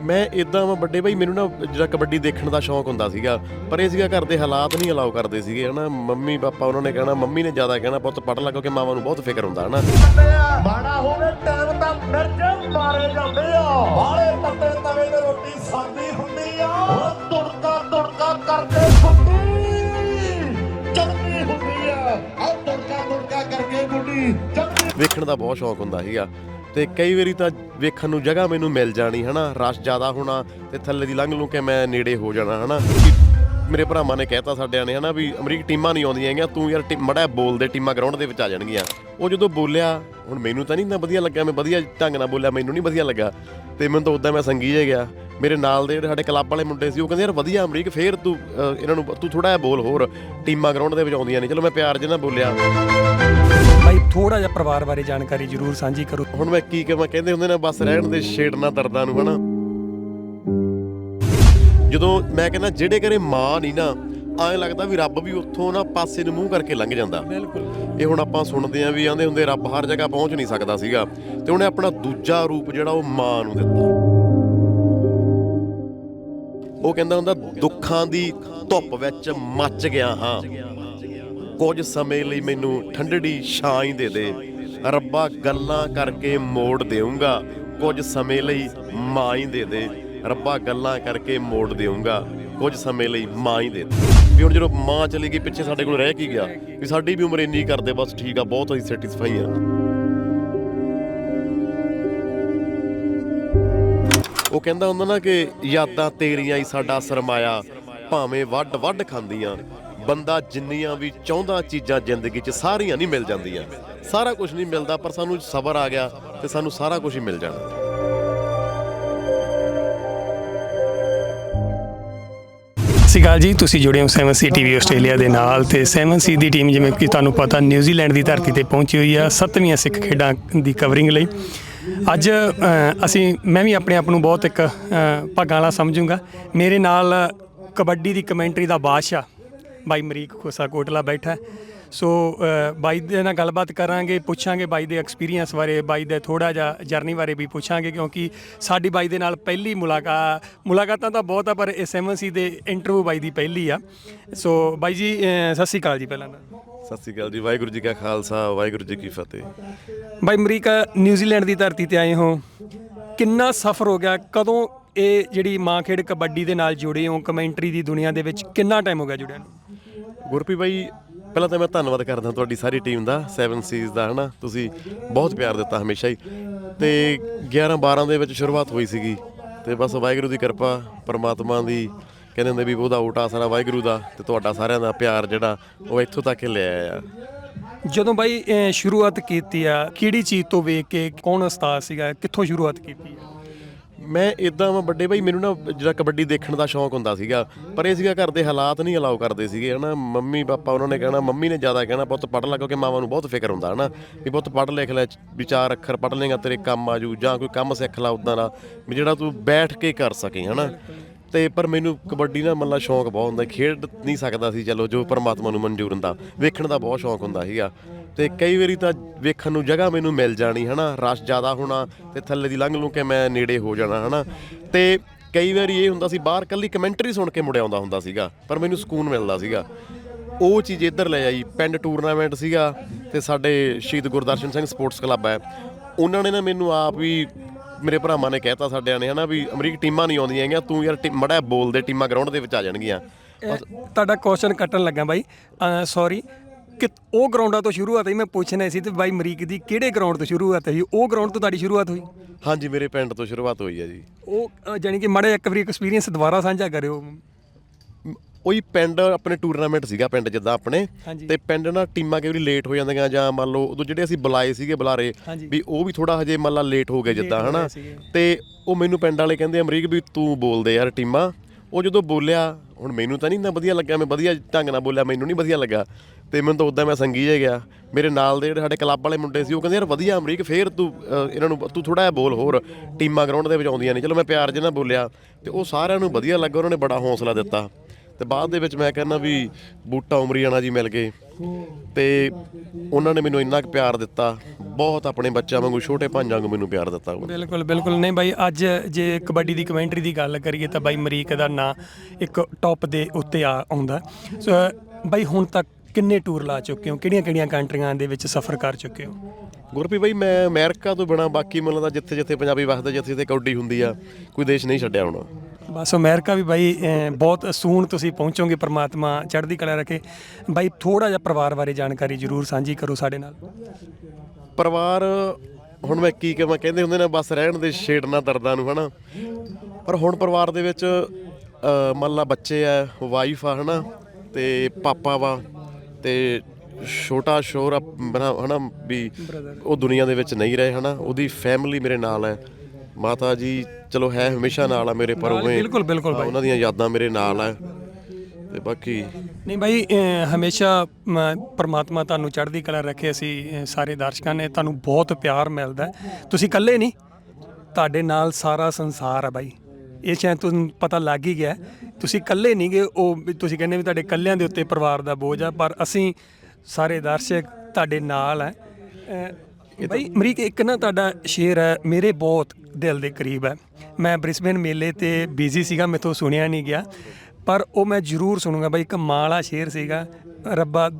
ਮੈਂ ਇਦਾਂ ਮੈਂ ਵੱਡੇ ਭਾਈ ਮੈਨੂੰ ਨਾ ਜਿਹੜਾ ਕਬੱਡੀ ਦੇਖਣ ਦਾ ਸ਼ੌਂਕ ਹੁੰਦਾ ਸੀਗਾ ਪਰ ਇਹ ਸੀਗਾ ਘਰ ਦੇ ਹਾਲਾਤ ਨਹੀਂ ਅਲਾਉ ਕਰਦੇ ਸੀਗੇ ਹਨਾ। ਮੰਮੀ ਪਾਪਾ ਉਹਨਾਂ ਨੇ ਕਹਿਣਾ ਮੰਮੀ ਨੇ ਜ਼ਿਆਦਾ ਕਹਿਣਾ ਪੁੱਤ ਪੜ੍ਹ ਲੈ ਕਿਉਂਕਿ ਮਾਵਾਂ ਨੂੰ ਬਹੁਤ ਫਿਕਰ ਹੁੰਦਾ ਹਨਾ। ਮਾੜਾ ਹੋਵੇ ਟਾਈਮ ਤਾਂ ਮਿਰਚ ਮਾਰੇ ਜਾਂਦੇ ਆ। ਵਾਲੇ ਤੱਤੇ ਤਵੇ ਤੇ ਰੋਟੀ ਸਾਦੀ ਹੁੰਦੀ ਆ। ਹੁਣ ਤੁੜਕਾ ਤੁੜਕਾ ਕਰਕੇ ਫੁੱਟੀ ਚੰਗੀ ਹੁੰਦੀ ਆ। ਆ ਤੁੜਕਾ ਤੁੜਕਾ ਕਰਕੇ ਗੁੱਡੀ। ਵੇਖਣ ਦਾ ਬਹੁਤ ਸ਼ੌਂਕ ਹੁੰਦਾ ਸੀਗਾ। ਤੇ ਕਈ ਵਾਰੀ ਤਾਂ ਵੇਖਣ ਨੂੰ ਜਗ੍ਹਾ ਮੈਨੂੰ ਮਿਲ ਜਾਣੀ, ਹਨਾ? ਰਸ਼ ਜ਼ਿਆਦਾ ਹੋਣਾ ਤੇ ਥੱਲੇ ਦੀ ਲੰਘ ਲੂੰ ਕਿ ਮੈਂ ਨੇੜੇ ਹੋ ਜਾਣਾ, ਹਨਾ? ਕਿ ਮੇਰੇ ਭਰਾਵਾਂ ਨੇ ਕਹਿਤਾ ਸਾਡਿਆਂ ਨੇ, ਹਨਾ, ਵੀ ਅਮਰੀਕ ਟੀਮਾਂ ਨਹੀਂ ਆਉਂਦੀਆਂ ਹੈਗੀਆਂ, ਤੂੰ ਯਾਰ ਮੜਾ ਬੋਲਦੇ ਟੀਮਾਂ ਗਰਾਊਂਡ ਦੇ ਵਿੱਚ ਆ ਜਾਣਗੀਆਂ। ਉਹ ਜਦੋਂ ਬੋਲਿਆ, ਹੁਣ ਮੈਨੂੰ ਤਾਂ ਨਹੀਂ ਇੰਨਾ ਵਧੀਆ ਲੱਗਾ ਮੈਂ ਵਧੀਆ ਢੰਗ ਨਾਲ ਬੋਲਿਆ, ਮੈਨੂੰ ਨਹੀਂ ਵਧੀਆ ਲੱਗਾ। ਤੇ ਮੈਨੂੰ ਤਾਂ ਉਦਾਂ ਮੈਂ ਸੰਗੀ ਜੇ ਗਿਆ। ਮੇਰੇ ਨਾਲ ਦੇ ਜਿਹੜੇ ਸਾਡੇ ਕਲੱਬ ਵਾਲੇ ਮੁੰਡੇ ਸੀ, ਉਹ ਕਹਿੰਦੇ, ਯਾਰ ਵਧੀਆ, ਅਮਰੀਕ, ਫੇਰ ਤੂੰ ਇਹਨਾਂ ਨੂੰ, ਤੂੰ ਥੋੜਾ ਜਿਹਾ ਬੋਲ ਹੋਰ। ਟੀਮਾਂ ਗਰਾਊਂਡ ਦੇ ਵਿੱਚ ਆਉਂਦੀਆਂ ਨੇ। ਚਲੋ, ਮੈਂ ਪਿਆਰ ਜਿਹਾ ਨਾਲ ਬੋਲਿਆ। ਥੋੜਾ ਜਿਹਾ ਪਰਿਵਾਰ ਬਾਰੇ ਜਾਣਕਾਰੀ ਜ਼ਰੂਰ ਸਾਂਝੀ ਕਰੋ। ਹੁਣ ਮੈਂ ਕੀ ਕਹਾਂ ਕਹਿੰਦੇ ਹੁੰਦੇ ਨੇ ਬਸ ਰਹਿਣ ਦੇ ਛੇੜਨਾ ਦਰਦਾਂ ਨੂੰ ਹਨਾ? ਜਦੋਂ ਮੈਂ ਕਹਿੰਦਾ ਜਿਹੜੇ ਘਰੇ ਮਾਂ ਨਹੀਂ ਨਾ ਐਂ ਲੱਗਦਾ ਵੀ ਰੱਬ ਵੀ ਉੱਥੋਂ ਨਾ ਪਾਸੇ ਨੂੰ ਮੂੰਹ ਕਰਕੇ ਲੰਘ ਜਾਂਦਾ। ਬਿਲਕੁਲ। ਇਹ ਹੁਣ ਆਪਾਂ ਸੁਣਦੇ ਆਂ ਵੀ ਆਂਦੇ ਹੁੰਦੇ ਰੱਬ ਹਰ ਜਗ੍ਹਾ ਪਹੁੰਚ ਨਹੀਂ ਸਕਦਾ ਸੀਗਾ। ਤੇ ਉਹਨੇ ਆਪਣਾ ਦੂਜਾ ਰੂਪ ਜਿਹੜਾ ਉਹ ਮਾਂ ਨੂੰ ਦਿੱਤਾ। ਉਹ ਕਹਿੰਦਾ ਹੁੰਦਾ ਦੁੱਖਾਂ ਦੀ ਧੁੱਪ ਵਿੱਚ ਮੱਚ ਗਿਆ ਹਾਂ। ਕੁਝ ਸਮੇਂ ਲਈ ਮੈਨੂੰ ਠੰਡੜੀ ਛਾਂ ਹੀ ਦੇ ਦੇ। ਰੱਬਾ, ਗੱਲਾਂ ਕਰਕੇ ਮੋੜ ਦੇਊਂਗਾ। ਕੁਝ ਸਮੇਂ ਲਈ ਮਾਂ ਹੀ ਦੇ ਦੇ। ਰੱਬਾ, ਗੱਲਾਂ ਕਰਕੇ ਮੋੜ ਦੇਊਂਗਾ। ਕੁਝ ਸਮੇਂ ਲਈ ਮਾਂ ਹੀ ਦੇ ਦੇ। ਵੀ ਹੁਣ ਜਦੋਂ ਮਾਂ ਚਲੀ ਗਈ, ਪਿੱਛੇ ਸਾਡੇ ਕੋਲ ਰਹਿ ਕੀ ਗਿਆ? ਵੀ ਸਾਡੀ ਵੀ ਉਮਰ ਇੰਨੀ ਕਰਦੇ, ਬਸ ਠੀਕ ਆ, ਬਹੁਤ ਅਸੀਂ ਸੈਟੀਸਫਾਈ ਆ। ਉਹ ਕਹਿੰਦਾ ਹੁੰਦਾ ਨਾ ਕਿ ਯਾਦਾਂ ਤੇਰੀਆਂ ਹੀ ਸਾਡਾ ਸਰਮਾਇਆ, ਭਾਵੇਂ ਵੱਡ ਵੱਡ ਖਾਂਦੀਆਂ। ਬੰਦਾ ਜਿੰਨੀਆਂ ਵੀ ਚਾਹੁੰਦਾ ਚੀਜ਼ਾਂ ਜ਼ਿੰਦਗੀ 'ਚ ਸਾਰੀਆਂ ਨਹੀਂ ਮਿਲ ਜਾਂਦੀਆਂ। ਸਾਰਾ ਕੁਝ ਨਹੀਂ ਮਿਲਦਾ, ਪਰ ਸਾਨੂੰ ਸਬਰ ਆ ਗਿਆ ਤੇ ਸਾਨੂੰ ਸਾਰਾ ਕੁਝ ਹੀ ਮਿਲ ਜਾਣਾ। ਸਤਿ ਸ਼੍ਰੀ ਅਕਾਲ ਜੀ, ਤੁਸੀਂ ਜੁੜੇ ਹੋ 7C ਟੀਵੀ ਆਸਟ੍ਰੇਲੀਆ ਦੇ ਨਾਲ ਤੇ 7C ਦੀ ਟੀਮ ਜਿਵੇਂ ਕਿ ਤੁਹਾਨੂੰ ਪਤਾ, ਨਿਊਜ਼ੀਲੈਂਡ ਦੀ ਧਰਤੀ ਤੇ ਪਹੁੰਚੀ ਹੋਈ ਆ ਸੱਤਵੀਆਂ ਸਿੱਖ ਖੇਡਾਂ ਦੀ ਕਵਰਿੰਗ ਲਈ। ਅੱਜ ਅਸੀਂ, ਮੈਂ ਵੀ ਆਪਣੇ ਆਪ ਨੂੰ ਬਹੁਤ ਇੱਕ ਭਾਗਾਂ ਵਾਲਾ ਸਮਝੂੰਗਾ। ਮੇਰੇ ਨਾਲ ਕਬੱਡੀ ਦੀ ਕਮੈਂਟਰੀ ਦਾ ਬਾਦਸ਼ਾਹ ਬਾਈ ਮਰੀਕ ਖੋਸਾ ਕੋਟਲਾ ਬੈਠਾ। ਸੋ ਬਾਈ ਦੇ ਨਾਲ ਗੱਲਬਾਤ ਕਰਾਂਗੇ ਪੁੱਛਾਂਗੇ ਬਾਈ ਦੇ ਐਕਸਪੀਰੀਅੰਸ ਬਾਰੇ ਬਾਈ ਦੇ ਥੋੜਾ ਜਿਹਾ ਜਰਨੀ ਬਾਰੇ ਵੀ ਪੁੱਛਾਂਗੇ ਕਿਉਂਕਿ ਸਾਡੀ ਬਾਈ ਦੇ ਨਾਲ ਪਹਿਲੀ ਮੁਲਾਕਾਤ ਮੁਲਾਕਾਤਾਂ ਤਾਂ ਬਹੁਤ ਆ ਪਰ ਇਸ ਐਮਐਸਸੀ ਦੇ ਇੰਟਰਵਿਊ ਬਾਈ ਦੀ ਪਹਿਲੀ ਆ। ਸੋ ਬਾਈ ਜੀ ਸਤਿ ਸ਼੍ਰੀ ਅਕਾਲ ਜੀ ਪਹਿਲਾਂ ਤਾਂ। ਸਤਿ ਸ੍ਰੀ ਅਕਾਲ ਜੀ ਵਾਹਿਗੁਰੂ ਜੀ ਕਾ ਖਾਲਸਾ ਵਾਹਿਗੁਰੂ ਜੀ ਕੀ ਫਤਿਹ। ਬਾਈ ਅਮਰੀਕਾ ਨਿਊਜ਼ੀਲੈਂਡ ਦੀ ਧਰਤੀ ਤੇ ਆਏ ਹੋ। ਕਿੰਨਾ ਸਫ਼ਰ ਹੋ ਗਿਆ? ਕਦੋਂ ਇਹ ਜਿਹੜੀ ਮਾਂ ਖੇਡ ਕਬੱਡੀ ਦੇ ਨਾਲ ਜੁੜੇ ਹੋ? ਕਮੈਂਟਰੀ ਦੀ ਦੁਨੀਆ ਦੇ ਵਿੱਚ ਕਿੰਨਾ ਟਾਈਮ ਹੋ ਗਿਆ ਜੁੜਿਆਂ ਨੂੰ? ਗੁਰਪ੍ਰੀਤ ਬਾਈ, ਪਹਿਲਾਂ ਤਾਂ ਮੈਂ ਧੰਨਵਾਦ ਕਰਦਾ ਤੁਹਾਡੀ ਸਾਰੀ ਟੀਮ ਦਾ 7 ਸੀਜ਼ ਦਾ, ਹਨਾ? ਤੁਸੀਂ ਬਹੁਤ ਪਿਆਰ ਦਿੱਤਾ ਹਮੇਸ਼ਾ ਹੀ। ਤੇ 11 12 ਦੇ ਵਿੱਚ ਸ਼ੁਰੂਆਤ ਹੋਈ ਸੀਗੀ। ਤੇ ਬਸ ਵਾਹਿਗੁਰੂ ਦੀ ਕਿਰਪਾ, ਪਰਮਾਤਮਾ ਦੀ, ਕਹਿੰਦੇ ਹੁੰਦੇ ਵੀ ਉਹਦਾ ਊਟਾ ਸਾਰਾ ਵਾਹਿਗੁਰੂ ਦਾ, ਤੇ ਤੁਹਾਡਾ ਸਾਰਿਆਂ ਦਾ ਪਿਆਰ ਜਿਹੜਾ, ਉਹ ਇੱਥੋਂ ਤੱਕ ਲੈ ਆਇਆ। ਆ ਜਦੋਂ ਬਾਈ ਸ਼ੁਰੂਆਤ ਕੀਤੀ ਆ, ਕਿਹੜੀ ਚੀਜ਼ ਤੋਂ ਵੇਖ ਕੇ ਕੌਣ ਉਸਤਾਦ ਸੀਗਾ, ਕਿੱਥੋਂ ਸ਼ੁਰੂਆਤ ਕੀਤੀ ਆ? ਮੈਂ ਇਦਾਂ ਮੈਂ ਵੱਡੇ ਭਾਈ, ਮੈਨੂੰ ਨਾ ਜਿਹੜਾ ਕਬੱਡੀ ਦੇਖਣ ਦਾ ਸ਼ੌਂਕ ਹੁੰਦਾ ਸੀਗਾ, ਪਰ ਇਹ ਸੀਗਾ ਘਰ ਦੇ ਹਾਲਾਤ ਨਹੀਂ ਅਲਾਉ ਕਰਦੇ ਸੀਗੇ, ਹਨਾ। ਮੰਮੀ, ਪਾਪਾ ਉਹਨਾਂ ਨੇ ਕਹਿਣਾ, ਮੰਮੀ ਨੇ ਜ਼ਿਆਦਾ ਕਹਿਣਾ, ਪੁੱਤ ਪੜ੍ਹ ਲੈ, ਕਿਉਂਕਿ ਮਾਵਾਂ ਨੂੰ ਬਹੁਤ ਫਿਕਰ ਹੁੰਦਾ, ਹਨਾ। ਵੀ ਪੁੱਤ ਪੜ੍ਹ ਲਿਖ ਲੈ ਵਿਚਾਰ ਅੱਖਰ ਪੜ੍ਹ ਲੇਗਾ ਤੇਰੇ ਕੰਮ ਆਜੂ, ਜਾਂ ਕੋਈ ਕੰਮ ਸਿੱਖ ਲੈ ਉਦਾਂ ਦਾ, ਵੀ ਜਿਹੜਾ ਤੂੰ ਬੈਠ ਕੇ ਕਰ ਸਕੇ, ਹਨਾ। ਤੇ ਪਰ ਮੈਨੂੰ ਕਬੱਡੀ ਨਾਲ ਮੱਲਾ ਸ਼ੌਂਕ ਬਹੁਤ ਹੁੰਦਾ, ਖੇਡ ਨਹੀਂ ਸਕਦਾ ਸੀ, ਚਲੋ ਜੋ ਪਰਮਾਤਮਾ ਨੂੰ ਮਨਜ਼ੂਰ ਹੁੰਦਾ, ਵੇਖਣ ਦਾ ਬਹੁਤ ਸ਼ੌਂਕ ਹੁੰਦਾ ਸੀਗਾ। ਤੇ ਕਈ ਵਾਰੀ ਤਾਂ ਵੇਖਣ ਨੂੰ ਜਗ੍ਹਾ ਮੈਨੂੰ ਮਿਲ ਜਾਣੀ, ਹਨਾ, ਰਸ਼ ਜ਼ਿਆਦਾ ਹੋਣਾ ਤੇ ਥੱਲੇ ਦੀ ਲੰਘ ਲੂ ਕੇ ਮੈਂ ਨੇੜੇ ਹੋ ਜਾਣਾ, ਹਨਾ। ਤੇ ਕਈ ਵਾਰੀ ਇਹ ਹੁੰਦਾ ਸੀ, ਬਾਹਰ ਕੱਲੀ ਕਮੈਂਟਰੀ ਸੁਣ ਕੇ ਮੁੜਿਆ ਆਉਂਦਾ ਹੁੰਦਾ ਸੀਗਾ, ਪਰ ਮੈਨੂੰ ਸਕੂਨ ਮਿਲਦਾ ਸੀਗਾ। ਉਹ ਚੀਜ਼ ਇੱਧਰ ਲੈ ਆਈ, ਪਿੰਡ ਟੂਰਨਾਮੈਂਟ ਸੀਗਾ ਤੇ ਸਾਡੇ ਸ਼ਹੀਦ ਗੁਰਦਰਸ਼ਨ ਸਿੰਘ ਸਪੋਰਟਸ ਕਲੱਬ ਹੈ। ਉਹਨਾਂ ਨੇ ਨਾ ਮੈਨੂੰ ਆਪ ਵੀ ਮੇਰੇ ਭਰਾਵਾਂ ਨੇ ਕਹਿਤਾ ਸਾਡਿਆਂ ਨੇ ਹਨਾ ਵੀ ਅਮਰੀਕ ਟੀਮਾਂ ਨਹੀਂ ਆਉਂਦੀਆਂ ਹੈਗੀਆਂ ਤੂੰ ਯਾਰ ਮੜਾ ਬੋਲਦੇ ਟੀਮਾਂ ਗਰਾਊਂਡ ਦੇ ਵਿੱਚ ਆ ਜਾਣਗੀਆਂ। ਤੁਹਾਡਾ ਕੁਐਸਚਨ ਕੱਟਣ ਲੱਗਾ ਬਾਈ। ਸੌਰੀ ਕਿ ਉਹ ਗਰਾਊਂਡਾਂ ਤੋਂ ਸ਼ੁਰੂਆਤ ਹੋਈ ਮੈਂ ਪੁੱਛਣਾ ਸੀ ਤੇ ਬਾਈ ਮਰੀਕ ਦੀ ਕਿਹੜੇ ਗਰਾਊਂਡ ਤੋਂ ਸ਼ੁਰੂਆਤ ਹੋਈ? ਉਹ ਗਰਾਊਂਡ ਤੋਂ ਤੁਹਾਡੀ ਸ਼ੁਰੂਆਤ ਹੋਈ? ਹਾਂਜੀ ਮੇਰੇ ਪਿੰਡ ਤੋਂ ਸ਼ੁਰੂਆਤ ਹੋਈ ਹੈ ਜੀ। ਉਹ ਜਾਣੀ ਕਿ ਮਾੜਾ ਇੱਕ ਵਾਰੀ ਐਕਸਪੀਰੀਅੰਸ ਦੁਬਾਰਾ ਸਾਂਝਾ ਕਰਿਓ। ਉਹੀ ਪਿੰਡ ਆਪਣੇ ਟੂਰਨਾਮੈਂਟ ਸੀਗਾ ਪਿੰਡ ਜਿੱਦਾਂ ਆਪਣੇ। ਤੇ ਪਿੰਡ ਨਾ ਟੀਮਾਂ ਕਈ ਵਾਰੀ ਲੇਟ ਹੋ ਜਾਂਦੀਆਂ ਜਾਂ ਮੰਨ ਲਓ ਉਦੋਂ ਜਿਹੜੇ ਅਸੀਂ ਬੁਲਾਏ ਸੀਗੇ ਬੁਲਾਰੇ। ਵੀ ਉਹ ਵੀ ਥੋੜਾ ਹਜੇ ਮੰਨ ਲਾ ਲੇਟ ਹੋ ਗਏ ਜਿੱਦਾਂ ਹਨਾ। ਤੇ ਉਹ ਮੈਨੂੰ ਪਿੰਡ ਵਾਲੇ ਕਹਿੰਦੇ ਅਮਰੀਕ ਵੀ ਤੂੰ ਬੋਲਦੇ ਯਾਰ ਟੀਮਾਂ। ਉਹ ਜਦੋਂ ਬੋਲਿਆ ਹੁਣ ਮੈਨੂੰ ਤਾਂ ਨਹੀਂ ਨਾ ਵਧੀਆ ਲੱਗਿਆ ਮੈਂ ਵਧੀਆ ਢੰਗ ਨਾਲ ਬੋਲਿਆ ਮੈਨੂੰ ਨਹੀਂ ਵਧੀਆ ਲੱਗਾ ਤੇ ਮੈਨੂੰ ਤਾਂ ਉਦਾਂ ਮੈਂ ਸੰਗੀ ਜੇ ਗਿਆ। ਮੇਰੇ ਨਾਲ ਦੇ ਜਿਹੜੇ ਸਾਡੇ ਕਲੱਬ ਵਾਲੇ ਮੁੰਡੇ ਸੀ ਉਹ ਕਹਿੰਦੇ ਯਾਰ ਵਧੀਆ ਅਮਰੀਕ ਫੇਰ ਤੂੰ ਇਹਨਾਂ ਨੂੰ ਤੂੰ ਥੋੜਾ ਜਿਹਾ ਬੋਲ ਹੋਰ। ਟੀਮਾਂ ਗਰਾਊਂਡ ਦੇ ਵਿੱਚ ਆਉਂਦੀਆਂ ਨਹੀਂ ਚਲੋ ਮੈਂ ਪਿਆਰ ਜਿਹਾ ਨਾਲ ਬੋਲਿਆ। ਤੇ ਉਹ ਸਾਰਿਆਂ ਨੂੰ ਵਧੀਆ ਲੱਗਾ ਉਹਨਾਂ ਨੇ ਬੜਾ ਹੌਸਲਾ ਦਿੱਤਾ। ਤੇ ਬਾਅਦ ਦੇ ਵਿੱਚ ਮੈਂ ਕਹਿੰਦਾ ਵੀ ਬੂਟਾ ਉਮਰੀਆਣਾ ਜੀ ਮਿਲ ਗਏ। ਤੇ ਉਹਨਾਂ ਨੇ ਮੈਨੂੰ ਇੰਨਾ ਕੁ ਪਿਆਰ ਦਿੱਤਾ। ਬਹੁਤ ਆਪਣੇ ਬੱਚਿਆਂ ਵਾਂਗੂ ਛੋਟੇ ਭਾਂਜਾਂ ਵਾਂਗੂ ਮੈਨੂੰ ਪਿਆਰ ਦਿੱਤਾ। ਬਿਲਕੁਲ ਬਿਲਕੁਲ। ਨਹੀਂ ਬਾਈ ਅੱਜ ਜੇ ਕਬੱਡੀ ਦੀ ਕਮੈਂਟਰੀ ਦੀ ਗੱਲ ਕਰੀਏ ਤਾਂ ਬਾਈ ਮਰੀਕ ਦਾ ਨਾਂ ਇੱਕ ਟੌਪ ਦੇ ਉੱਤੇ ਆ ਆਉਂਦਾ। ਸੋ ਬਾਈ ਹੁਣ ਤੱਕ ਕਿੰਨੇ ਟੂਰ ਲਾ ਚੁੱਕੇ ਹੋ? ਕਿਹੜੀਆਂ ਕਿਹੜੀਆਂ ਕੰਟਰੀਆਂ ਦੇ ਵਿੱਚ ਸਫ਼ਰ ਕਰ ਚੁੱਕੇ ਹੋ? ਗੁਰਪ੍ਰੀਤ ਬਾਈ ਮੈਂ ਅਮਰੀਕਾ ਤੋਂ ਬਿਨਾ ਬਾਕੀ ਮੈਨੂੰ ਲੱਗਦਾ ਜਿੱਥੇ ਜਿੱਥੇ ਪੰਜਾਬੀ ਵਸਦੇ ਜਿੱਥੇ ਜਿੱਥੇ ਕੌਡੀ ਹੁੰਦੀ ਆ ਕੋਈ ਦੇਸ਼ ਨਹੀਂ ਛੱਡਿਆ ਹੁਣ। ਬਸ ਅਮਰੀਕਾ ਵੀ ਬਾਈ ਅਹ, ਬਹੁਤ ਸੂਣ ਤੁਸੀਂ ਪਹੁੰਚੋਗੇ ਪ੍ਰਮਾਤਮਾ ਚੜ੍ਹਦੀ ਕਲਾ ਰੱਖੇ। ਬਾਈ ਥੋੜਾ ਜਿਹਾ ਪਰਿਵਾਰ ਬਾਰੇ ਜਾਣਕਾਰੀ ਜ਼ਰੂਰ ਸਾਂਝੀ ਕਰੋ ਸਾਡੇ ਨਾਲ। ਪਰਿਵਾਰ ਹੁਣ ਮੈਂ ਕੀ ਕਹਾਂ ਕਹਿੰਦੇ ਹੁੰਦੇ ਨੇ ਬਸ ਰਹਿਣ ਦੇ ਛੇੜਨਾ ਦਰਦਾਂ ਨੂੰ ਹਨਾ? ਪਰ ਹੁਣ ਪਰਿਵਾਰ ਦੇ ਵਿੱਚ ਮੰਨ ਲਾ ਬੱਚੇ ਆ ਵਾਈਫ ਆ ਹਨਾ? ਤੇ ਪਾਪਾ ਵਾ ਤੇ ਛੋਟਾ ਸ਼ੋਰ ਆ ਬਣਾ- ਹਨਾ ਵੀ ਉਹ ਦੁਨੀਆ ਦੇ ਵਿੱਚ ਨਹੀਂ ਰਹੇ ਹਨਾ? ਉਹਦੀ ਫੈਮਿਲੀ ਮੇਰੇ ਨਾਲ ਹੈ। ਮਾਤਾ ਜੀ ਚਲੋ ਹੈ ਹਮੇਸ਼ਾ ਨਾਲ ਆ ਮੇਰੇ ਪਰ ਉਵੇਂ। ਬਿਲਕੁਲ, ਬਿਲਕੁਲ ਹਾਂ, ਉਹਨਾਂ ਦੀਆਂ ਯਾਦਾਂ ਮੇਰੇ ਨਾਲ ਆ। ਤੇ ਬਾਕੀ ਨਹੀਂ ਬਾਈ ਅਹ ਹਮੇਸ਼ਾ ਮ, ਪ੍ਰਮਾਤਮਾ ਤੁਹਾਨੂੰ ਚੜ੍ਹਦੀ ਕਲਾ ਰੱਖੇ ਅਸੀਂ ਅਹ ਸਾਰੇ ਦਰਸ਼ਕਾਂ ਨੇ ਤੁਹਾਨੂੰ ਬਹੁਤ ਪਿਆਰ ਮਿਲਦਾ ਹੈ। ਤੁਸੀਂ ਇਕੱਲੇ ਨਹੀਂ ਤੁਹਾਡੇ ਨਾਲ ਸਾਰਾ ਸੰਸਾਰ ਹੈ ਬਾਈ। ਇਹ ਸ਼ਾਇਦ ਤੁਹਾਨੂੰ ਪਤਾ ਲੱਗ ਹੀ ਗਿਆ ਹੈ। ਤੁਸੀਂ ਇਕੱਲੇ ਨਹੀਂਗੇ ਉਹ ਵੀ ਤੁਸੀਂ ਕਹਿੰਦੇ ਵੀ ਤੁਹਾਡੇ ਇਕੱਲਿਆਂ ਦੇ ਉੱਤੇ ਪਰਿਵਾਰ ਦਾ ਬੋਝ ਆ ਪਰ ਅਸੀਂ ਸਾਰੇ ਦਰਸ਼ਕ ਤੁਹਾਡੇ ਨਾਲ ਹੈ ਅਹ ਬਾਈ ਅਮਰੀਕ, ਇੱਕ ਨਾ ਤੁਹਾਡਾ ਸ਼ੇਰ ਹੈ, ਮੇਰੇ ਬਹੁਤ ਦਿਲ ਦੇ ਕਰੀਬ ਹੈ। ਮੈਂ ਬ੍ਰਿਸਬੇਨ ਮੇਲੇ ਤੇ ਬਿਜ਼ੀ ਸੀਗਾ, ਮੈਥੋਂ ਸੁਣਿਆ ਨਹੀਂ ਗਿਆ। ਪਰ ਉਹ ਮੈਂ ਜ਼ਰੂਰ ਸੁਣੂੰਗਾ ਬਾਈ, ਇੱਕ ਮਾਲਾ ਸ਼ੇਰ ਸੀਗਾ। ਰੱਬਾ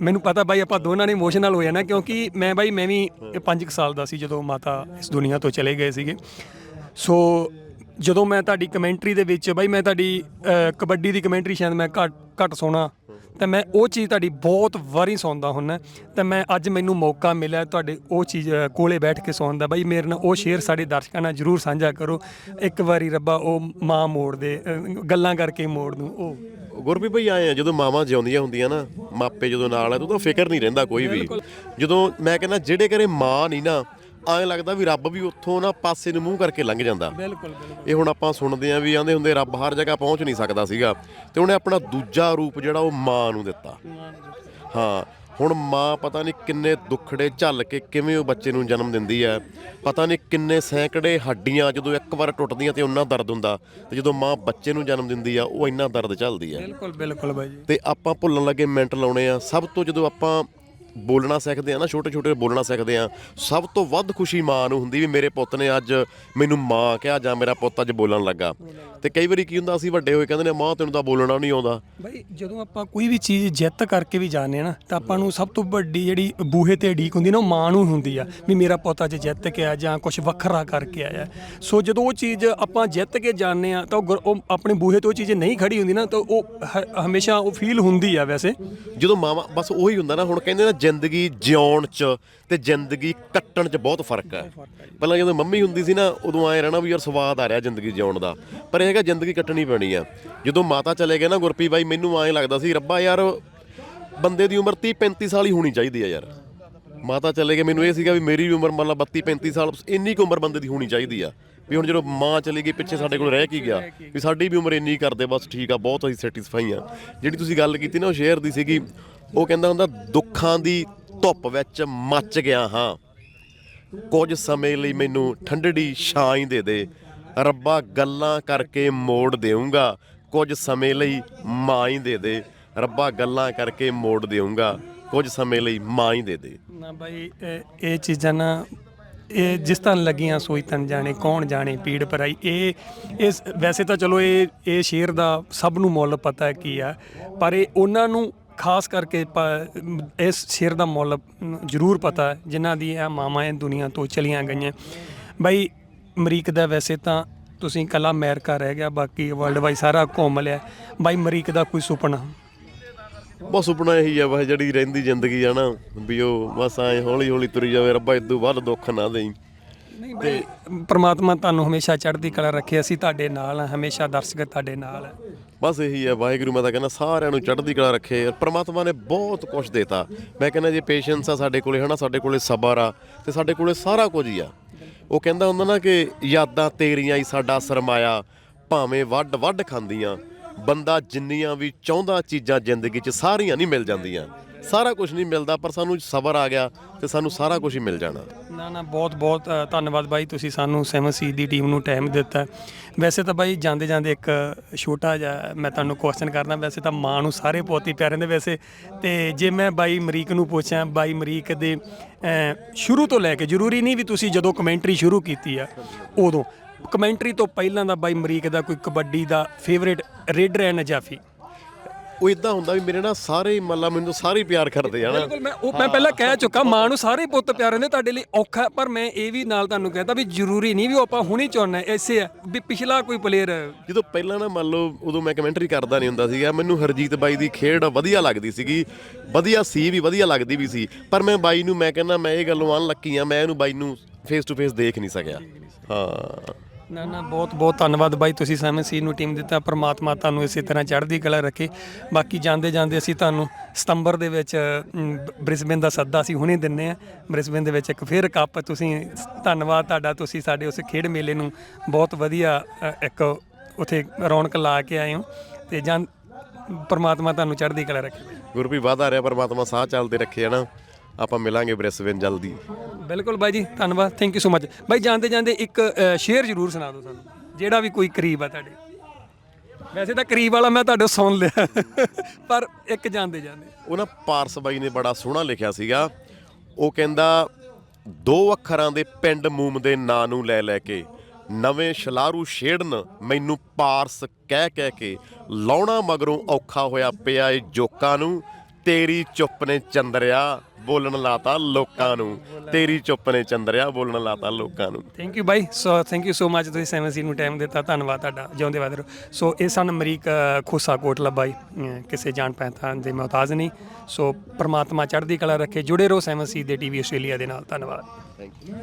ਮੈਨੂੰ ਪਤਾ ਬਾਈ, ਆਪਾਂ ਦੋਨਾਂ ਨੇ ਇਮੋਸ਼ਨਲ ਹੋ ਜਾਣਾ, ਕਿਉਂਕਿ ਮੈਂ ਬਾਈ, ਮੈਂ ਵੀ 5 ਸਾਲ ਦਾ ਸੀ ਜਦੋਂ ਮਾਤਾ ਇਸ ਦੁਨੀਆ ਤੋਂ ਚਲੇ ਗਏ ਸੀਗੇ। ਸੋ ਜਦੋਂ ਮੈਂ ਤੁਹਾਡੀ ਕਮੈਂਟਰੀ ਦੇ ਵਿੱਚ, ਬਾਈ, ਮੈਂ ਤੁਹਾਡੀ ਕਬੱਡੀ ਦੀ ਕਮੈਂਟਰੀ ਸ਼ਾਇਦ ਮੈਂ ਘੱਟ ਘੱਟ ਸੁਣਾ। ਤੇ ਮੈਂ ਉਹ ਚੀਜ਼ ਤੁਹਾਡੀ ਬਹੁਤ ਵਾਰੀ ਸੁਣਦਾ ਹੁੰਨਾ। ਤੇ ਮੈਂ ਅੱਜ ਮੈਨੂੰ ਮੌਕਾ ਮਿਲਿਆ ਤੁਹਾਡੇ ਉਹ ਚੀਜ਼ ਕੋਲੇ ਬੈਠ ਕੇ ਸੁਣਨ ਦਾ। ਬਾਈ ਮੇਰੇ ਨਾਲ ਉਹ ਸ਼ੇਰ ਸਾਡੇ ਦਰਸ਼ਕਾਂ ਨਾਲ ਜਰੂਰ ਸਾਂਝਾ ਕਰੋ। ਇੱਕ ਵਾਰੀ ਰੱਬਾ ਉਹ ਮਾਂ ਮੋੜ ਦੇ ਗੱਲਾਂ ਕਰਕੇ ਮੋੜ ਦੂੰ। ਉਹ। ਗੁਰਪ੍ਰੀਤ ਭਈ ਆਏ ਆ ਜਦੋਂ ਮਾਵਾਂ ਜਿਉਂਦੀਆਂ ਹੁੰਦੀਆਂ ਨਾ ਮਾਪੇ ਜਦੋਂ ਨਾਲ ਆ ਤਾਂ ਉਹਦਾ ਫਿਕਰ ਨਹੀਂ ਰਹਿੰਦਾ ਕੋਈ ਵੀ। ਜਦੋਂ ਮੈਂ ਕਹਿੰਦਾ ਜਿਹੜੇ ਘਰੇ ਮਾਂ ਨਹੀਂ ਨਾ ਐਂ ਲੱਗਦਾ ਵੀ ਰੱਬ ਵੀ ਉੱਥੋਂ ਨਾ ਪਾਸੇ ਨੂੰ ਮੂੰਹ ਕਰਕੇ ਲੰਘ ਜਾਂਦਾ। ਬਿਲਕੁਲ ਬਿਲਕੁਲ। ਇਹ ਹੁਣ ਆਪਾਂ ਸੁਣਦੇ ਆਂ ਵੀ ਆਂਦੇ ਹੁੰਦੇ ਰੱਬ ਹਰ ਜਗ੍ਹਾ ਪਹੁੰਚ ਨਹੀਂ ਸਕਦਾ ਸੀਗਾ ਤੇ ਉਹਨੇ ਆਪਣਾ ਦੂਜਾ ਰੂਪ ਜਿਹੜਾ ਉਹ ਮਾਂ ਨੂੰ ਦਿੱਤਾ। ਹਾਂ ਹੁਣ ਮਾਂ ਪਤਾ ਨਹੀਂ ਕਿੰਨੇ ਦੁੱਖੜੇ ਝੱਲ ਕੇ ਕਿਵੇਂ ਉਹ ਬੱਚੇ ਨੂੰ ਜਨਮ ਦਿੰਦੀ ਹੈ ਪਤਾ ਨਹੀਂ ਕਿੰਨੇ ਸੈਂਕੜੇ ਹੱਡੀਆਂ ਜਦੋਂ ਇੱਕ ਵਾਰ ਟੁੱਟਦੀਆਂ ਤੇ ਉਹਨਾਂ ਦਰਦ ਹੁੰਦਾ ਤੇ ਜਦੋਂ ਮਾਂ ਬੱਚੇ ਨੂੰ ਜਨਮ ਦਿੰਦੀ ਆ ਉਹ ਇੰਨਾ ਦਰਦ ਝੱਲਦੀ ਆ ਬਿਲਕੁਲ ਬਿਲਕੁਲ ਬਾਈ ਜੀ। ਤੇ ਆਪਾਂ ਭੁੱਲਣ ਲੱਗੇ ਮਿੰਟ ਲਾਉਣੇ ਆ। ਸਭ ਤੋਂ ਜਦੋਂ ਆਪਾਂ ਬੋਲਣਾ ਸਿੱਖਦੇ ਆ ਨਾ ਛੋਟੇ ਛੋਟੇ ਬੋਲਣਾ ਸਿੱਖਦੇ ਆ ਸਭ ਤੋਂ ਵੱਧ ਖੁਸ਼ੀ ਮਾਂ ਨੂੰ ਹੁੰਦੀ ਵੀ ਮੇਰੇ ਪੁੱਤ ਨੇ ਅੱਜ ਮੈਨੂੰ ਮਾਂ ਕਿਹਾ ਜਾਂ ਮੇਰਾ ਪੁੱਤ ਅੱਜ ਬੋਲਣ ਲੱਗਾ। ਤੇ ਕਈ ਵਾਰੀ ਕੀ ਹੁੰਦਾ ਅਸੀਂ ਵੱਡੇ ਹੋਏ ਕਹਿੰਦੇ ਨੇ ਮਾਂ ਤੈਨੂੰ ਤਾਂ ਬੋਲਣਾ ਨਹੀਂ ਆਉਂਦਾ। ਬਾਈ ਜਦੋਂ ਆਪਾਂ ਕੋਈ ਵੀ ਚੀਜ਼ ਜਿੱਤ ਕਰਕੇ ਵੀ ਜਾਂਦੇ ਆ ਨਾ ਤਾਂ ਆਪਾਂ ਨੂੰ ਸਭ ਤੋਂ ਵੱਡੀ ਜਿਹੜੀ ਬੂਹੇ ਤੇ ਢੀਕ ਹੁੰਦੀ ਨਾ ਉਹ ਮਾਂ ਨੂੰ ਹੁੰਦੀ ਆ ਵੀ ਮੇਰਾ ਪੁੱਤ ਅੱਜ ਜਿੱਤ ਕੇ ਆ ਜਾਂ ਕੁਝ ਵੱਖਰਾ ਕਰਕੇ ਆਇਆ। ਸੋ ਜਦੋਂ ਉਹ ਚੀਜ਼ ਆਪਾਂ ਜਿੱਤ ਕੇ ਜਾਂਦੇ ਆ ਤਾਂ ਉਹ ਆਪਣੇ ਬੂਹੇ ਤੇ ਉਹ ਚੀਜ਼ ਨਹੀਂ ਖੜੀ ਹੁੰਦੀ ਨਾ ਤਾਂ ਉਹ ਹਮੇਸ਼ਾ ਉਹ ਫੀਲ ਹੁੰਦੀ ਆ ਵੈਸੇ। ਜਦੋਂ ਮਾਵਾ ਬਸ ਉਹੀ ਹੁੰਦਾ ਨਾ ਹੁਣ ਕਹਿੰਦੇ ਨਾ ਜ਼ਿੰਦਗੀ ਜਿਉਣ 'ਚ ਤੇ ਜ਼ਿੰਦਗੀ ਕੱਟਣ 'ਚ ਬਹੁਤ ਫ਼ਰਕ ਹੈ। ਪਹਿਲਾਂ ਜਦੋਂ ਮੰਮੀ ਹੁੰਦੀ ਸੀ ਨਾ ਉਦੋਂ ਐ ਰਹਿਣਾ ਵੀ ਯਾਰ ਸਵਾਦ ਆ ਰਿਹਾ ਜ਼ਿੰਦਗੀ ਜਿਉਣ ਦਾ। ਪਰ ਇਹ ਹੈਗਾ ਜ਼ਿੰਦਗੀ ਕੱਟਣੀ ਪੈਣੀ ਆ। ਜਦੋਂ ਮਾਤਾ ਚਲੇ ਗਏ ਨਾ ਗੁਰਪ੍ਰੀਤ ਬਾਈ ਮੈਨੂੰ ਐਂ ਲੱਗਦਾ ਸੀ ਰੱਬਾ ਯਾਰ ਬੰਦੇ ਦੀ ਉਮਰ 30 35 ਸਾਲ ਹੀ ਹੋਣੀ ਚਾਹੀਦੀ ਆ ਯਾਰ। ਮਾਤਾ ਚਲੇ ਗਏ ਮੈਨੂੰ ਇਹ ਸੀਗਾ ਵੀ ਮੇਰੀ ਵੀ ਉਮਰ ਮਤਲਬ 32 35 ਸਾਲ ਇੰਨੀ ਕੁ ਉਮਰ ਬੰਦੇ ਦੀ ਹੋਣੀ ਚਾਹੀਦੀ ਆ। ਵੀ ਹੁਣ ਜਦੋਂ ਮਾਂ ਚਲੀ ਗਈ, ਪਿੱਛੇ ਸਾਡੇ ਕੋਲ ਰਹਿ ਕੀ ਗਿਆ? ਵੀ ਸਾਡੀ ਵੀ ਉਮਰ ਇੰਨੀ ਕਰਦੇ, ਬਸ ਠੀਕ ਆ, ਬਹੁਤ ਅਸੀਂ ਸੈਟੀਸਫਾਈ ਆ। ਜਿਹੜੀ ਤੁਸੀਂ ਗੱਲ ਕੀਤੀ ਨਾ, ਉਹ ਸ਼ੇਅਰ ਦੀ ਸੀਗੀ, ਉਹ ਕਹਿੰਦਾ ਹੁੰਦਾ, ਦੁੱਖਾਂ ਦੀ ਧੁੱਪ ਵਿੱਚ ਮੱਚ ਗਿਆ ਹਾਂ। ਕੁਝ ਸਮੇਂ ਲਈ ਮੈਨੂੰ ਠੰਡੜੀ ਛਾਂ ਹੀ ਦੇ ਦੇ। ਰੱਬਾ, ਗੱਲਾਂ ਕਰਕੇ ਮੋੜ ਦੇਊਂਗਾ। ਕੁਝ ਸਮੇਂ ਲਈ ਮਾਂ ਹੀ ਦੇ ਦੇ। ਰੱਬਾ, ਗੱਲਾਂ ਕਰਕੇ ਮੋੜ ਦੇਊਂਗਾ। ਕੁਝ ਸਮੇਂ ਲਈ ਮਾਂ ਹੀ ਦੇ ਦੇ। ਨਾ ਬਾਈ ਇਹ- ਚੀਜ਼ਾਂ ਨਾ ਇਹ ਜਿਸ ਤਰ੍ਹਾਂ ਲੱਗੀਆਂ ਸੋਈ ਤਨ ਜਾਣੇ, ਕੌਣ ਜਾਣੇ ਪੀੜ ਪਰਾਈ ਇਹ, ਇਸ, ਵੈਸੇ ਤਾਂ ਚਲੋ ਇਹ ਇਹ ਸ਼ੇਰ ਦਾ ਸਭ ਨੂੰ ਮੁੱਲ ਪਤਾ ਹੈ ਕੀ ਆ, ਪਰ ਇਹ ਉਹਨਾਂ ਨੂੰ ਖਾਸ ਕਰਕੇ ਇਸ ਸ਼ੇਰ ਦਾ ਮੁੱਲ ਜ਼ਰੂਰ ਪਤਾ ਹੈ ਜਿਨ੍ਹਾਂ ਦੀ ਇਹ ਮਾਵਾਂ ਇਹ ਦੁਨੀਆ ਤੋਂ ਚਲੀਆਂ ਗਈਆਂ। ਬਈ, ਅਮਰੀਕ ਦਾ ਵੈਸੇ ਤਾਂ ਤੁਸੀਂ ਕੱਲਾ ਅਮਰੀਕਾ ਰਹਿ ਗਿਆ, ਬਾਕੀ ਵਰਲਡ ਵਾਈ ਸਾਰਾ ਘੁੰਮ ਲਿਆ। ਬਾਈ, ਅਮਰੀਕ ਦਾ ਕੋਈ ਸੁਪਨਾ? ਬਸ ਸੁਪਨਾ ਇਹੀ ਆ ਬਸ ਜਿਹੜੀ ਰਹਿੰਦੀ ਜ਼ਿੰਦਗੀ ਆ ਨਾ ਵੀ ਉਹ ਬਸ ਐ ਹੌਲੀ ਹੌਲੀ ਤੁਰੀ ਜਾਵੇ ਰੱਬਾ ਇਦੋਂ ਵੱਧ ਦੁੱਖ ਨਾ ਦੇਈ। ਨਹੀਂ ਬਈ ਪ੍ਰਮਾਤਮਾ ਤੁਹਾਨੂੰ ਹਮੇਸ਼ਾ ਚੜ੍ਹਦੀ ਕਲਾ ਰੱਖੇ ਅਸੀਂ ਤੁਹਾਡੇ ਨਾਲ ਹਾਂ ਹਮੇਸ਼ਾ ਦਰਸ਼ਕ ਤੁਹਾਡੇ ਨਾਲ ਹੈ ਬਸ ਇਹੀ ਹੈ ਵਾਹਿਗੁਰੂ ਮੈਂ ਤਾਂ ਕਹਿੰਦਾ ਸਾਰਿਆਂ ਨੂੰ ਚੜ੍ਹਦੀ ਕਲਾ ਰੱਖੇ ਪ੍ਰਮਾਤਮਾ ਨੇ ਬਹੁਤ ਕੁਝ ਦਿੱਤਾ। ਮੈਂ ਕਹਿੰਦਾ ਜੇ ਪੇਸ਼ੈਂਸ ਆ ਸਾਡੇ ਕੋਲੇ ਹਨਾ ਸਾਡੇ ਕੋਲੇ ਸਬਰ ਆ ਤੇ ਸਾਡੇ ਕੋਲੇ ਸਾਰਾ ਕੁਝ ਹੀ ਆ। ਉਹ ਕਹਿੰਦਾ ਹੁੰਦਾ ਨਾ ਕਿ ਯਾਦਾਂ ਤੇਰੀਆਂ ਹੀ ਸਾਡਾ ਸਰਮਾਇਆ ਭਾਵੇਂ ਵੱਡ ਵੱਡ ਖਾਂਦੀਆਂ। ਬੰਦਾ ਜਿੰਨੀਆਂ ਵੀ ਚਾਹੁੰਦਾ ਚੀਜ਼ਾਂ ਜ਼ਿੰਦਗੀ 'ਚ ਸਾਰੀਆਂ ਨਹੀਂ ਮਿਲ ਜਾਂਦੀਆਂ। ਸਾਰਾ ਕੁਝ ਨਹੀਂ ਮਿਲਦਾ, ਪਰ ਸਾਨੂੰ ਸਬਰ ਆ ਗਿਆ ਤੇ ਸਾਨੂੰ ਸਾਰਾ ਕੁਝ ਹੀ ਮਿਲ ਜਾਣਾ। ਨਾ ਨਾ, ਬਹੁਤ ਬਹੁਤ ਧੰਨਵਾਦ ਬਾਈ, ਤੁਸੀਂ ਸਾਨੂੰ ਸੈਵਨ ਸੀ ਦੀ ਟੀਮ ਨੂੰ ਟਾਈਮ ਦਿੱਤਾ। ਵੈਸੇ ਤਾਂ ਬਾਈ ਜਾਂਦੇ ਜਾਂਦੇ ਇੱਕ ਛੋਟਾ ਜਿਹਾ ਮੈਂ ਤੁਹਾਨੂੰ ਕੁਐਸਚਨ ਕਰਨਾ ਵੈਸੇ ਤਾਂ ਮਾਂ ਨੂੰ ਸਾਰੇ ਪੋਤੀ ਪਿਆਰੇ ਨੇ ਵੈਸੇ। ਤੇ ਜੇ ਮੈਂ ਬਾਈ ਮਰੀਕ ਨੂੰ ਪੁੱਛਾਂ, ਬਾਈ ਮਰੀਕ ਦੇ ਸ਼ੁਰੂ ਤੋਂ ਲੈ ਕੇ, ਜ਼ਰੂਰੀ ਨਹੀਂ ਵੀ ਤੁਸੀਂ ਜਦੋਂ ਕਮੈਂਟਰੀ ਸ਼ੁਰੂ ਕੀਤੀ ਆ, ਉਦੋਂ। ਕਮੈਂਟਰੀ ਤੋਂ ਪਹਿਲਾਂ ਦਾ ਬਾਈ ਮਰੀਕ ਦਾ ਕੋਈ ਕਬੱਡੀ ਦਾ ਫੇਵਰੇਟ ਰੇਡਰ ਹੈ ਨਜਾਫੀ ਉਹ ਇਦਾਂ ਹੁੰਦਾ ਵੀ ਮੇਰੇ ਨਾਲ ਸਾਰੇ ਹੀ ਮੱਲਾ ਮੈਨੂੰ ਸਾਰੇ ਹੀ ਪਿਆਰ ਕਰਦੇ ਆ ਨਾ। ਬਿਲਕੁਲ ਮੈਂ ਉਹ ਮੈਂ ਪਹਿਲਾਂ ਕਹਿ ਚੁੱਕਾ ਮਾਂ ਨੂੰ ਸਾਰੇ ਪੁੱਤ ਪਿਆਰੇ ਨੇ ਤੁਹਾਡੇ ਲਈ ਔਖਾ ਪਰ ਮੈਂ ਇਹ ਵੀ ਨਾਲ ਤੁਹਾਨੂੰ ਕਹਿੰਦਾ ਵੀ ਜ਼ਰੂਰੀ ਨਹੀਂ ਵੀ ਉਹ ਆਪਾਂ ਹੁਣੇ ਚੁਣਨਾ ਐਸੇ ਹੈ ਵੀ ਪਿਛਲਾ ਕੋਈ ਪਲੇਅਰ ਜਦੋਂ ਪਹਿਲਾਂ ਨਾ ਮੰਨ ਲਓ ਉਦੋਂ ਮੈਂ ਕਮੈਂਟਰੀ ਕਰਦਾ ਨਹੀਂ ਹੁੰਦਾ ਸੀਗਾ ਮੈਨੂੰ ਹਰਜੀਤ ਬਾਈ ਦੀ ਖੇਡ ਵਧੀਆ ਲੱਗਦੀ ਸੀਗੀ ਵਧੀਆ ਸੀ ਵੀ ਵਧੀਆ ਲੱਗਦੀ ਵੀ ਸੀ ਪਰ ਮੈਂ ਬਾਈ ਨੂੰ ਮੈਂ ਕਹਿੰਦਾ ਮੈਂ ਇਹ ਗੱਲੋਂ ਅਨਲੱਕੀ ਆ ਮੈਂ ਇਹਨੂੰ ਬਾਈ ਨੂੰ ਫੇਸ ਟੂ ਫੇਸ ਦੇਖ ਨਹੀਂ ਸਕਿਆ। ਹਾਂ। ਨਾ ਨਾ ਬਹੁਤ ਬਹੁਤ ਧੰਨਵਾਦ ਬਾਈ ਤੁਸੀਂ ਸੈਮਨ ਸੀ ਨੂੰ ਟੀਮ ਦਿੱਤਾ ਪਰਮਾਤਮਾ ਤੁਹਾਨੂੰ ਇਸੇ ਤਰ੍ਹਾਂ ਚੜ੍ਹਦੀ ਕਲਾ ਰੱਖੇ। ਬਾਕੀ ਜਾਂਦੇ ਜਾਂਦੇ ਅਸੀਂ ਤੁਹਾਨੂੰ ਸਤੰਬਰ ਦੇ ਵਿੱਚ ਅਮ, ਬ੍ਰਿਸਬੇਨ ਦਾ ਸੱਦਾ ਅਸੀਂ ਹੁਣੇ ਦਿੰਨੇ ਆ ਬ੍ਰਿਸਬੇਨ ਦੇ ਵਿੱਚ ਇੱਕ ਫੇਰ ਕੱਪ ਤੁਸੀਂ ਧੰਨਵਾਦ ਤੁਹਾਡਾ ਤੁਸੀਂ ਸਾਡੇ ਉਸ ਖੇਡ ਮੇਲੇ ਨੂੰ ਬਹੁਤ ਵਧੀਆ ਅ, ਇੱਕ ਉਥੇ ਰੌਣਕ ਲਾ ਕੇ ਆਏ ਹੋ ਤੇ ਜਾਂ ਪਰਮਾਤਮਾ ਤੁਹਾਨੂੰ ਚੜ੍ਹਦੀ ਕਲਾ ਰੱਖੇ। ਗੁਰਪੀ ਵਾਦਾ ਰਿਹਾ ਪਰਮਾਤਮਾ ਸਾਹ ਚੱਲਦੇ ਰੱਖੇ ਹਨਾ ਆਪਾਂ ਮਿਲਾਂਗੇ ਬ੍ਰਿਸਬੇਨ ਜਲਦੀ। ਬਿਲਕੁਲ ਬਾਈ ਜੀ ਧੰਨਵਾਦ ਥੈਂਕ ਯੂ ਸੋ ਮਚ ਬਾਈ ਜਾਂਦੇ ਜਾਂਦੇ ਇੱਕ ਅ, ਜ਼ਰੂਰ ਸੁਣਾ ਦਿਓ ਸਾਨੂੰ ਜਿਹੜਾ ਵੀ ਕੋਈ ਕਰੀਬ ਆ ਤੁਹਾਡੇ। ਵੈਸੇ ਤਾਂ ਕਰੀਬ ਵਾਲਾ ਮੈਂ ਤੁਹਾਡੇ ਸੁਣ ਲਿਆ ਪਰ ਇੱਕ ਜਾਂਦੇ ਜਾਂਦੇ। ਉਹ ਪਾਰਸ ਬਾਈ ਨੇ ਬੜਾ ਸੋਹਣਾ ਲਿਖਿਆ ਸੀਗਾ। ਉਹ ਕਹਿੰਦਾ ਦੋ ਅੱਖਰਾਂ ਦੇ ਪਿੰਡ ਮੂਮ ਦੇ ਨਾਂ ਨੂੰ ਲੈ ਲੈ ਕੇ ਨਵੇਂ ਸ਼ਲਾਰੂ ਛੇੜਨ ਮੈਨੂੰ ਪਾਰਸ ਕਹਿ ਕਹਿ ਕੇ ਲਾਉਣਾ ਮਗਰੋਂ ਔਖਾ ਹੋਇਆ ਪਿਆ ਏ ਜੋਕਾਂ ਨੂੰ। ਤੇਰੀ ਚੁੱਪ ਨੇ ਚੰਦਰਿਆ ਬੋਲਣ ਲਾਤਾ ਲੋਕਾਂ ਨੂੰ। ਤੇਰੀ ਚੁੱਪ ਨੇ ਚੰਦਰਿਆ ਬੋਲਣ ਲਾਤਾ ਲੋਕਾਂ ਨੂੰ। Thank you by. So thank you so much ਤੁਸੀਂ ਸੈਵਨ ਸੀ ਨੂੰ ਟਾਈਮ ਦਿੱਤਾ। ਧੰਨਵਾਦ ਤੁਹਾਡਾ। ਜਿਉਂਦੇ ਵਾਦ ਰਹੋ। ਸੋ ਇਹ ਸਨ ਅਮਰੀਕ ਖੋਸਾ ਕੋਟਲਾ ਬਾਈ। ਕਿਸੇ ਜਾਣ ਪਹਿਚਾਣ ਦੇ ਮੁਹਤਾਜ ਨਹੀਂ। ਸੋ ਪ੍ਰਮਾਤਮਾ ਚੜ੍ਹਦੀ ਕਲਾ ਰੱਖੇ। ਜੁੜੇ ਰਹੋ ਸੈਵਨ ਸੀ ਦੇ ਟੀਵੀ ਆਸਟ੍ਰੇਲੀਆ ਦੇ ਨਾਲ। ਧੰਨਵਾਦ। Thank you